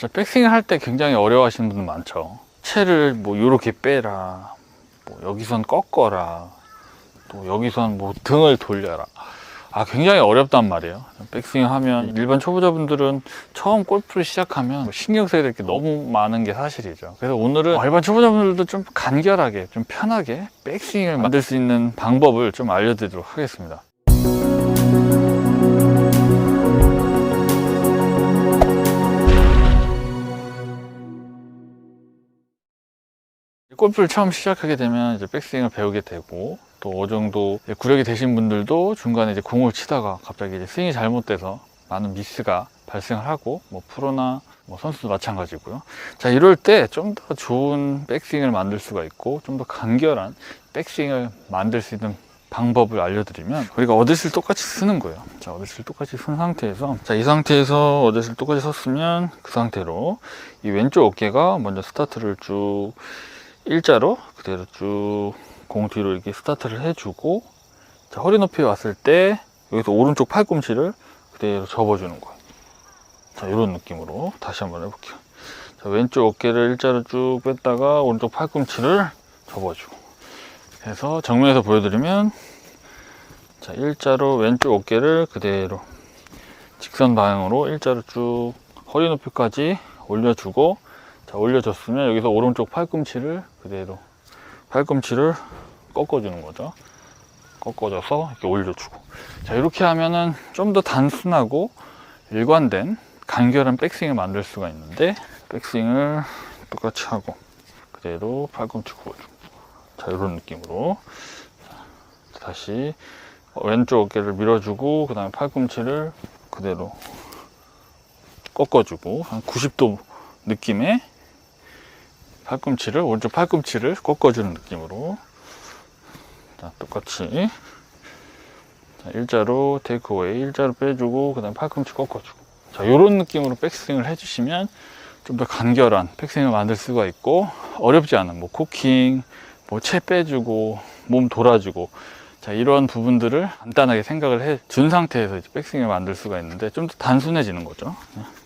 자, 백스윙 할 때 굉장히 어려워하시는 분들 많죠. 채를 뭐 이렇게 빼라, 뭐 여기선 꺾어라, 또 여기선 뭐 등을 돌려라. 아, 굉장히 어렵단 말이에요. 백스윙 하면 일반 초보자분들은 처음 골프를 시작하면 뭐 신경 써야 될 게 너무 많은 게 사실이죠. 그래서 오늘은 일반 초보자분들도 좀 간결하게, 좀 편하게 백스윙을 만들 수 있는 방법을 좀 알려드리도록 하겠습니다. 골프를 처음 시작하게 되면 이제 백스윙을 배우게 되고 또 어느 정도 구력이 되신 분들도 중간에 이제 공을 치다가 갑자기 이제 스윙이 잘못돼서 많은 미스가 발생을 하고 뭐 프로나 뭐 선수도 마찬가지고요. 자 이럴 때 좀 더 좋은 백스윙을 만들 수가 있고 좀 더 간결한 백스윙을 만들 수 있는 방법을 알려드리면 우리가 어드실 똑같이 쓰는 거예요. 자 어드실 똑같이 쓴 상태에서 자 이 상태에서 어드실 똑같이 섰으면 그 상태로 이 왼쪽 어깨가 먼저 스타트를 쭉 일자로 그대로 쭉 공 뒤로 이렇게 스타트를 해주고 자, 허리 높이 왔을 때 여기서 오른쪽 팔꿈치를 그대로 접어주는 거예요. 자 이런 느낌으로 다시 한번 해볼게요. 자, 왼쪽 어깨를 일자로 쭉 뺐다가 오른쪽 팔꿈치를 접어주고 해서 정면에서 보여드리면 자 일자로 왼쪽 어깨를 그대로 직선 방향으로 일자로 쭉 허리 높이까지 올려주고 자, 올려줬으면 여기서 오른쪽 팔꿈치를 그대로 팔꿈치를 꺾어주는 거죠. 꺾어줘서 이렇게 올려주고. 자, 이렇게 하면은 좀 더 단순하고 일관된 간결한 백스윙을 만들 수가 있는데, 백스윙을 똑같이 하고, 그대로 팔꿈치 구워주고. 자, 이런 느낌으로. 자, 다시 왼쪽 어깨를 밀어주고, 그 다음에 팔꿈치를 그대로 꺾어주고, 한 90도 느낌의 팔꿈치를 오른쪽 팔꿈치를 꺾어주는 느낌으로. 자, 똑같이. 자, 일자로 테이크어웨이 일자로 빼주고 그 다음에 팔꿈치 꺾어주고. 자 이런 느낌으로 백스윙을 해주시면 좀 더 간결한 백스윙을 만들 수가 있고 어렵지 않은 뭐 코킹 뭐 채 빼주고 몸 돌아주고. 자 이런 부분들을 간단하게 생각을 해 준 상태에서 이제 백스윙을 만들 수가 있는데 좀 더 단순해지는 거죠.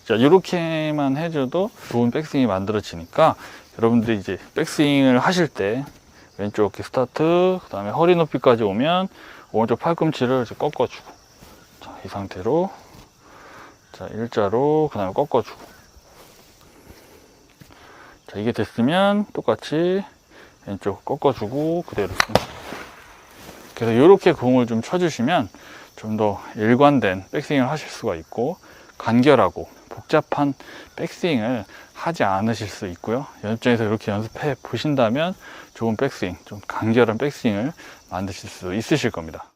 자 이렇게만 해줘도 좋은 백스윙이 만들어지니까 여러분들이 이제 백스윙을 하실 때 왼쪽 어깨 스타트 그 다음에 허리 높이까지 오면 오른쪽 팔꿈치를 꺾어주고 자, 이 상태로 자 일자로 그 다음에 꺾어주고. 자 이게 됐으면 똑같이 왼쪽 꺾어주고 그대로. 그래서 이렇게 공을 좀 쳐주시면 좀 더 일관된 백스윙을 하실 수가 있고 간결하고 복잡한 백스윙을 하지 않으실 수 있고요. 연습장에서 이렇게 연습해 보신다면 좋은 백스윙, 좀 간결한 백스윙을 만드실 수 있으실 겁니다.